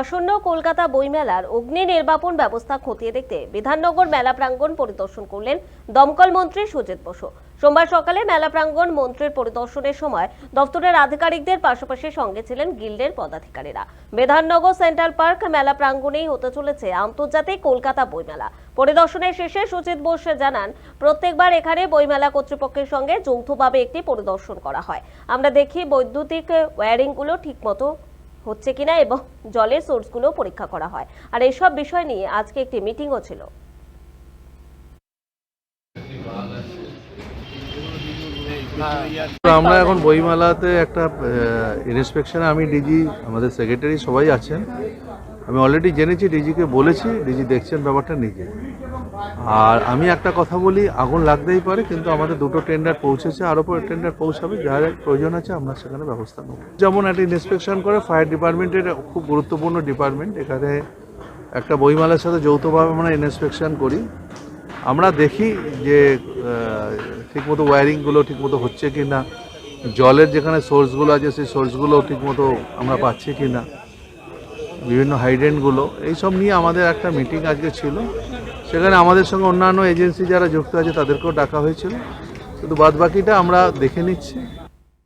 আসন্ন কলকাতা বইমেলার অগ্নি নির্বাপন ব্যবস্থা খতিয়ে দেখতে বিধাননগর মেলা প্রাঙ্গণ পরিদর্শন করলেন দমকল মন্ত্রী সুজিত বসু। সোমবার সকালে মেলা প্রাঙ্গণ মন্ত্রীর পরিদর্শনের সময় দপ্তরের আধিকারিকদের পাশাপাশি সঙ্গে ছিলেন গিল্ডের পদাধিকারীরা। বিধাননগর সেন্ট্রাল পার্ক মেলা প্রাঙ্গণেই হতে চলেছে আন্তর্জাতিক কলকাতা বইমেলা। পরিদর্শনের শেষে সুজিত বোস জানান, প্রত্যেকবার এখানে বইমেলা কর্তৃপক্ষের সঙ্গে যৌথভাবে একটি পরিদর্শন করা হয়। আমরা দেখি বৈদ্যুতিক ওয়্যারিংগুলো ঠিকমতো হচ্ছে কিনা এবং জলের সোর্সগুলো পরীক্ষা করা হয়। আর এসব বিষয় নিয়ে আজকে একটি মিটিংও ছিল। আমরা এখন বইমেলাতে একটা ইন্সপেকশনে আমি, ডিজি, আমাদের সেক্রেটারি সবাই আছেন। আমি অলরেডি জেনেছি, ডিজিকে বলেছি, ডিজি দেখছেন ব্যাপারটা নিজে। আর আমি একটা কথা বলি, আগুন লাগতেই পারে, কিন্তু আমাদের দুটো টেন্ডার পৌঁছেছে আরও পরে টেন্ডার পৌঁছাবে যা যা প্রয়োজন আছে আমরা সেখানে ব্যবস্থা নেব। যেমন একটা ইন্সপেকশন করে ফায়ার ডিপার্টমেন্টের খুব গুরুত্বপূর্ণ ডিপার্টমেন্ট এখানে একটা বইমালার সাথে যৌথভাবে আমরা ইন্সপেকশন করি। আমরা দেখি যে ঠিকমতো ওয়্যারিংগুলো ঠিকমতো হচ্ছে কি না জলের যেখানে সোর্সগুলো আছে, সেই সোর্সগুলো ঠিকমতো আমরা পাচ্ছি কি না বিভিন্ন হাইডেন্টগুলো এইসব নিয়ে আমাদের একটা মিটিং আজকে ছিল। সেখানে আমাদের সঙ্গে অন্যান্য এজেন্সি যারা যুক্ত আছে তাদেরকেও ডাকা হয়েছিল। বাদ বাদবাকিটা আমরা দেখে নিচ্ছি।